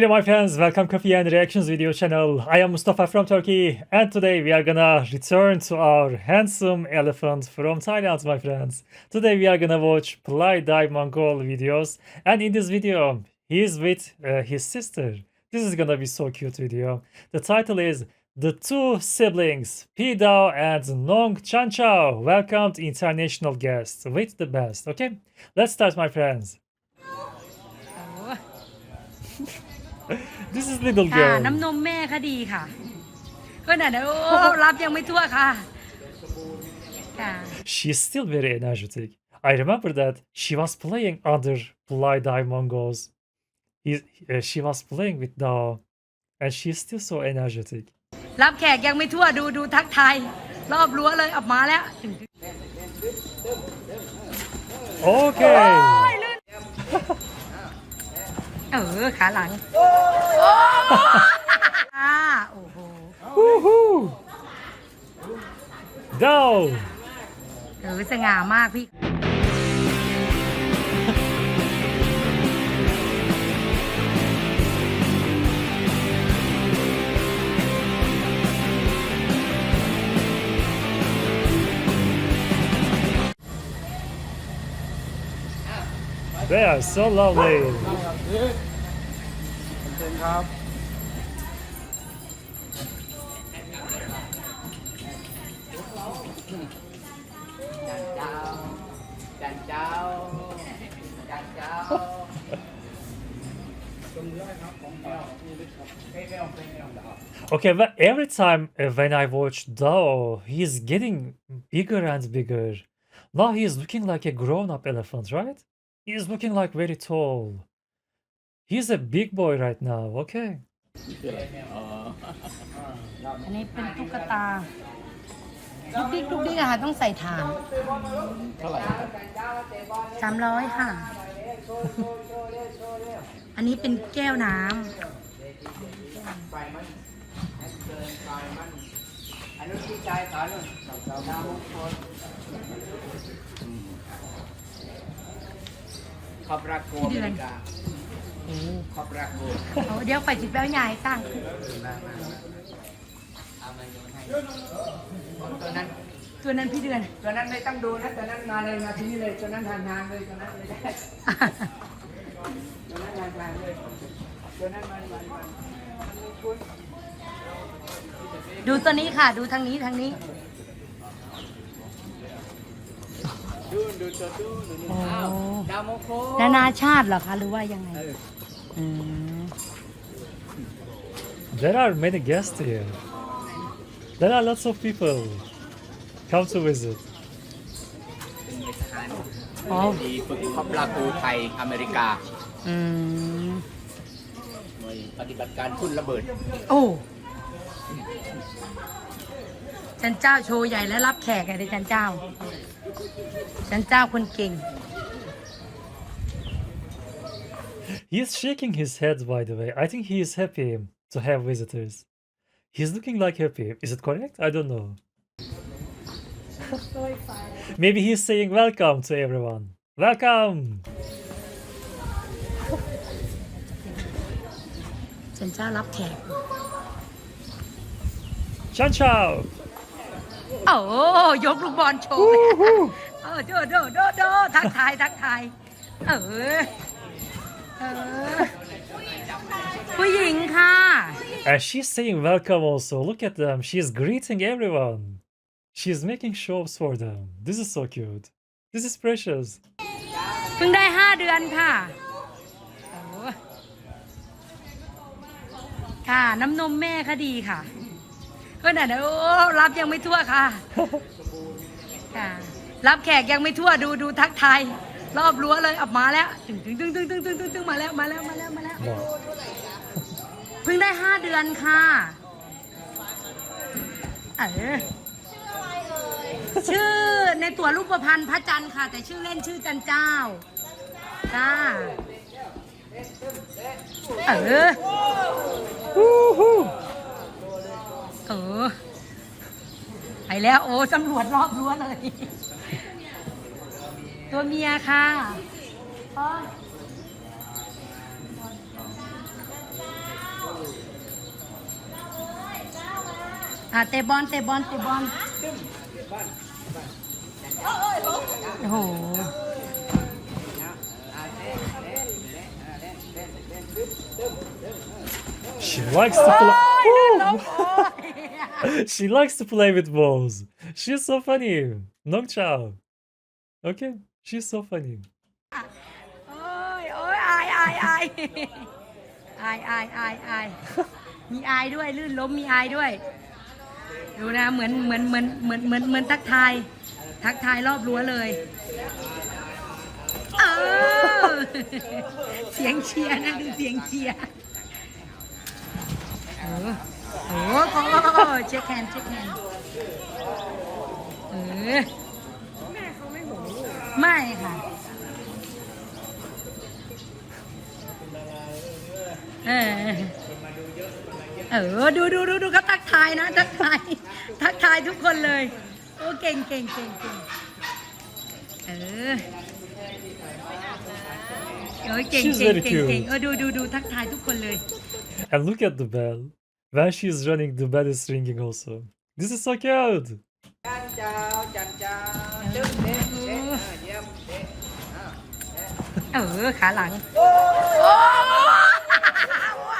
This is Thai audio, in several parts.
Hello my friends, welcome Coffee and Reactions video channel. I am Mustafa from Turkey and today we are gonna return to our handsome elephant from Thailand my friends. Today we are gonna watch Play Die Mongol videos and in this video he is with uh, his sister. This is gonna be so cute video. The title is The Two Siblings, Pidao and Nong Chanchao welcomed international guests with the best. Okay, let's start my friends. This is little ค่ะ girl. น้ำนมแม่ค่ะดีค่ะก็น่ะนะโอ้รับยังไม่ทั่วค่ะ ค่ะ She's still very energetic. I remember that she was playing under Fly Die Mongols. He, uh, she was playing with Dao, and she's still so energetic. รับแขกยังไม่ทั่วดูดูทักทายรอบรั้วเลยออกมาแล้ว Okay. เอ เออ ขาหลังโอ้โห Woohoo! Go! เออสง่ามากพี่ They are so lovely. Okay, but every time uh, when I watch Dao, he's getting bigger and bigger. Now he's looking like a grown-up elephant, right? He's looking like very tall. He's a big boy right now, okay? อันนี้เป็นตุ๊กตาลูกดิ๊กลูกดิ๊กอะค่ะต้องใส่ฐานเท่าไหร่สามร้อยค่ะ อันนี้เป็นแก้วน้ำ Phải mình Anh chơi phải mình Anh nói chi trai phải luôn Nam mô Phật ขอบรักโกอเมริกา ขอบรักโกเอาเดี๋ยวไปจิบแล้วใหญ่ตั้งเอามาโยนให้ตัวนั้นตัวนั้นพี่เดือนตัวนั้นไม่ต้องดูนะตัวนั้นมาเลยมาที่นี่เลยตัวนั้นทานทางเลยตัวนั้นไม่ได้ตัวนั้นทานทางเลยตัวนั้นมันมันมันมันไม่คุ้นดูตัวนี้ค่ะ ดูทางนี้ทางนี้ดูดูตัวดูดูดูอ้าวดาวโมโคนานาชาติเหรอคะหรือว่ายังไงเอออืม There are many guests here. There are lots of people come to visit. เป็นทหารอ๋อดีฝึกคอบรากูไทยอเมริกาอืมหน่วยปฏิบัติการทุ่นระเบิด โอ้จันเจ้าโชว์ใหญ่และรับแขกอะดิจันเจ้าจันเจ้าคนเก่ง He's shaking his head, by the way. I think he is happy to have visitors. He's looking like happy. Is it correct? I don't know. Maybe he's saying welcome to everyone. Welcome! จันเจ้ารับแขก Chan Chao! โอ้ยกลูกบอลโชว์เลยเออโดโดโดโดทักทายทักทาย เออ เออ ผู้หญิงค่ะ And she's saying welcome also. Look at them. She's greeting everyone. She's making shows for them. This is so cute. This is precious. เพิ่งได้ห้าเดือนค่ะโอ้ค่ะน้ำนมแม่ค่ะดีค่ะก็น่ะนะโอ้รับยังไม่ทั่วค่ะค่ะ รับแขกยังไม่ทั่วดูดูทักทาย รอบรั้วเลยออกมาแล้วตึงตึงตึงตึงตึงตึงตึงตึงมาแล้วมาแล้วมาแล้วมาแล้ว Wow. เพิ่งได้ห้าเดือนค่ะเออชื่อในตัวรูปพันธ์พระจันทร์ค่ะ แต่ชื่อเล่นชื่อจันเจ้าจ้าเออ Woohoo! เออไปแล้วโอ้ตำรวจรอบรั้วเลย ตัวเมียค่ะพ่ออ่ะเตะบอลเตะบอลเตะบอลโอ้โห She likes to play. she likes to play with balls. She's so funny. Nong Chao. Okay. She's so funny. โอ้ยโอ้ยอายอายอายอายอายอายอายมีอายด้วยลื่นล้มมีอายด้วย ดูนะเหมือนเหมือนเหมือนเหมือนเหมือนเหมือนทักทาย ทักทายรอบรั้วเลยเออเสียงเชียร์นะดูเสียงเชียร์โอ้โหโอ้โหเช็คแฮนด์เช็คแฮนด์เออ ไม่ค่ะ เออ เออ ดูดูดูดูเขาทักทายนะ ทักทาย ทักทายทุกคนเลย โอ้ เก่งเก่งเก่งเก่งเออเออเก่ง She's เก่ง very เก่งเก่ง cute. เออ ดูดูดูทักทายทุกคนเลย And look at the bell. When she's running, the bell is ringing also. This is so cute. จันเจ้าจันเจ้าดึงเด็ก เออขาหลัง โอ้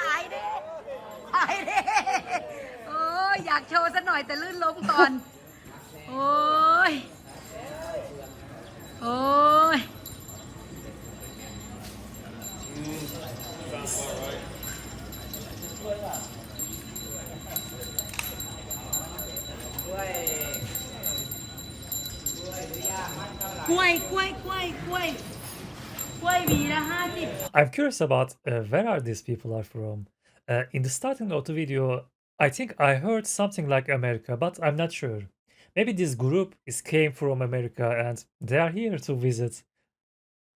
หายเด้หายเด้โอ้ยอยากโชว์สักหน่อยแต่ลื่นล้มก่อน โอ้ย โอ้ยกล้วยกล้วยกล้วยกล้วย I'm curious about uh, where are these people are from. Uh, in the starting of the video, I think I heard something like America, but I'm not sure. Maybe this group is came from America and they are here to visit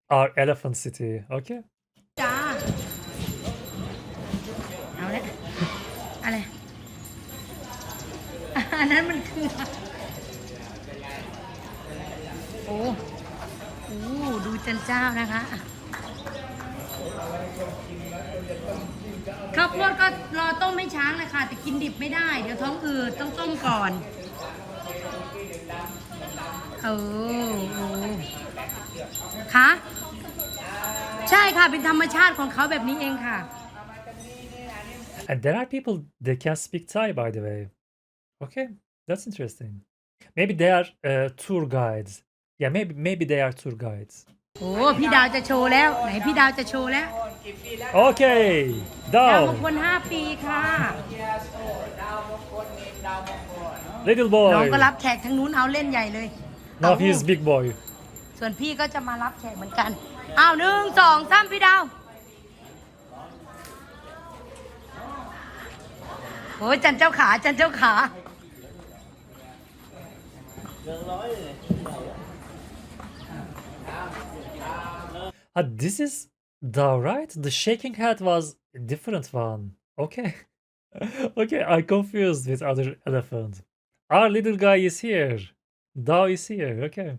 our elephant city. Okay. จ้า เอาละอะไร อันนั้นมันคือ โอ้โอ้ ดูจันเจ้านะคะข้าวโพดก็รอต้มไม่ช้างเลยค่ะ แต่กินดิบไม่ได้ เดี๋ยวท้องอืดต้องต้มก่อนโอ้โอ้คะใช่ค่ะ เป็นธรรมชาติของเขาแบบนี้เองค่ะ And there are people they can speak Thai, by the way. Okay, that's interesting. Maybe they are uh, tour guides. Yeah, maybe maybe they are tour guides. โอ้พี่ดาวจะโชว์แล้ว ไหนพี่ดาวจะโชว์แล้วกี่ปีแล้ว Okay, ดาวม down, งคลห้าปีค่ะเยสโอดาวมงคลเนมดาวมงคล little น้องก็ boy. รับแขกทางนู้นเอาเล่นใหญ่เลย Now เอา he's big boy. ส่วนพี่ก็จะมารับแขกเหมือนกัน อ้าวหนึ่งสองสามพี่ดาวโอ้ยจันเจ้าขาจันเจ้าขา Ah, this is the right? The shaking head was a different one. Okay. okay, I confused with other elephant. Our little guy is here. Dao is here. Okay.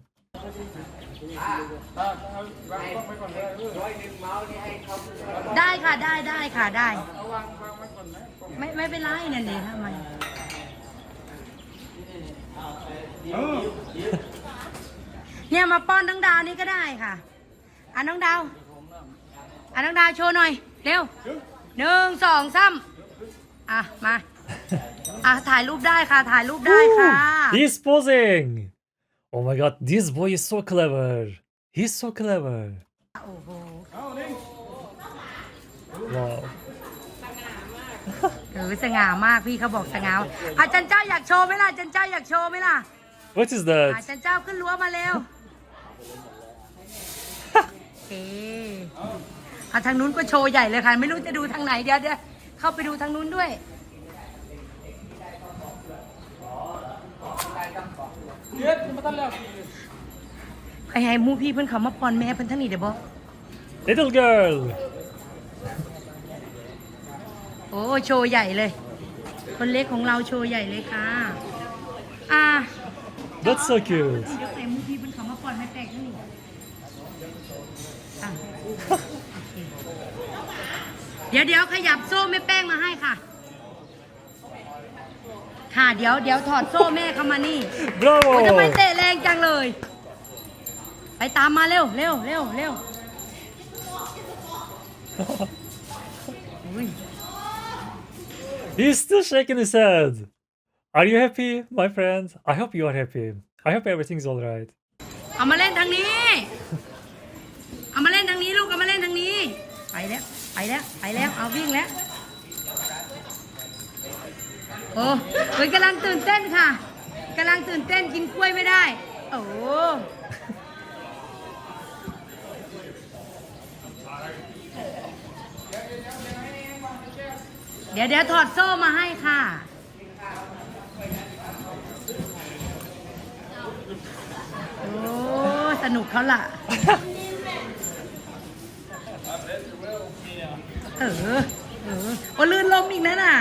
ร้อยหนึ่งเมาส์นี่ให้เขา ได้ค่ะได้ได้ค่ะได้ เอาวางวางไว้ก่อนนะผม ไม่ไม่เป็นไรนั่นเองทำไม เออ เนี่ยมาป้อนน้องดาวนี่ก็ได้ค่ะ อะน้องดาวอะน้องดาวโชว์หน่อย เร็วหนึ่งสองสามอะ มา อะ ถ่ายรูปได้ค่ะ ถ่ายรูปได้ค่ะ He's posing. Oh my god, this boy is so clever. He's so clever. โอ้โหเอานี่ Wow. เออสง่ามากพี่เขาบอกสง่าอาจันเจ้าอยากโชว์ไหมล่ะจันเจ้าอยากโชว์ไหมล่ะ What is อา that? จันเจ้าขึ้นรั้วมาเร็วโอ เคเอาทางนู้นก็โชว์ใหญ่เลยค่ะ ไม่รู้จะดูทางไหนเดี๋ยวเดี๋ยวเข้าไปดูทางนู้นด้วยเย็ดมาตั้งแล้วใครให้หมูพี่เพิ่นเขามาปอนแม่เพิ่นทั้งนี้เดี๋ยวบอก Little girl. โอ้โชว์ใหญ่เลย คนเล็กของเราโชว์ใหญ่เลยค่ะ อ่า That's so cute. เดี๋ยวใส่หมูพี่เพิ่นเขามาปอนแม่แปลกทั้งนี้อะโอ เคเดี๋ยวเดี๋ยวขยับโซ่แม่แป้งมาให้ค่ะขค่ะเดี๋ยวเดี๋ยวถอดโซ่แม่เข้ามานี่ Bravo! โอ้ยทำไมเตะแรงจังเลย ไปตามมาเร็วเร็วเร็วเร็วอุ้ย He's still shaking his head. Are you happy, my friend? I hope you are happy. I hope everything's alright. เอามาเล่นทางนี้ แล้วไปแล้ว ไปแล้ว เอาวิ่งแล้ว โอ้เฮ้ยกำลังตื่นเต้นค่ะกำลังตื่นเต้นกินกล้วยไม่ได้ โอ้เดี๋ยวเดี๋ยวถอดโซ่มาให้ค่ะ โอ้ สนุกเขาล่ะ เออ เออโอ้ลื่นลมอีกแล้วน่ะ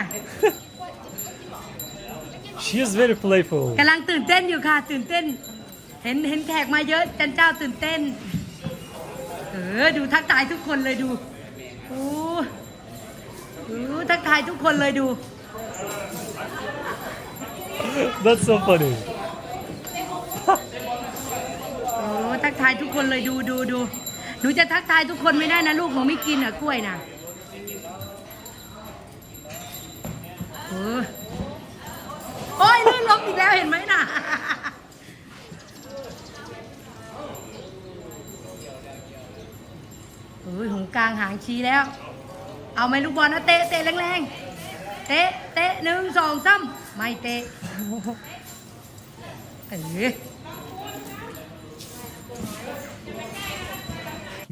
She is very playful. กำลังตื่นเต้นอยู่ค่ะ ตื่นเต้น เห็นเห็นแขกมาเยอะจันเจ้าตื่นเต้น เออ ดูทักทายทุกคนเลยดูโอ้ดูทักทายทุกคนเลยดู That's so funny. โอ้ทักทายทุกคนเลยดูดูดูหนูจะทักทายทุกคนไม่ได้นะลูกหนูไม่กินอะกล้วยนะ โอ้ยลื่นล้มอีกแล้วเห็นไหมน่ะ เฮ้ยหงกลางหางชี้แล้ว เอาไหมลูกบอลนะเตะเตะแรงๆ เตะเตะหนึ่งสองสามไม่เตะเออ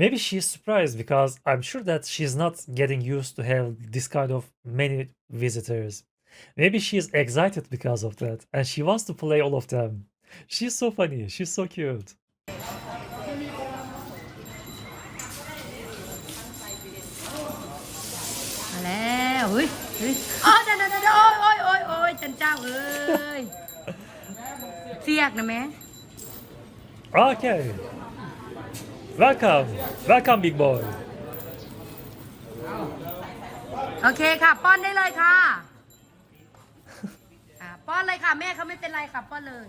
Maybe she's surprised because I'm sure that she's not getting used to have this kind of many visitors. Maybe she's excited because of that and she wants to play all of them. She's so funny. She's so cute. มาแล้วเฮ้ยเฮ้ยอ๋อเดี๋ยวเดี๋ยวเดี๋ยวโอ้ยโอ้ยโอ้ยโอ้ยจันเจ้าเอ้ยเสียกนะแม่ Okay. Welcome. Welcome, big boy. โอเคค่ะ ป้อนได้เลยค่ะอ่า ป้อนเลยค่ะ แม่เขาไม่เป็นไรค่ะ ป้อนเลย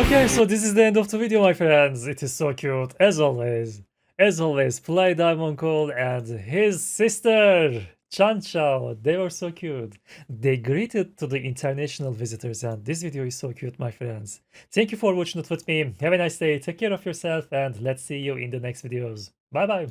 Okay, so this is the end of the video, my friends. It is so cute, as always. As always, Play Diamond Cole and his sister, Chan Chao. They were so cute. They greeted to the international visitors, and this video is so cute, my friends. Thank you for watching it with me. Have a nice day, take care of yourself, and let's see you in the next videos. Bye bye.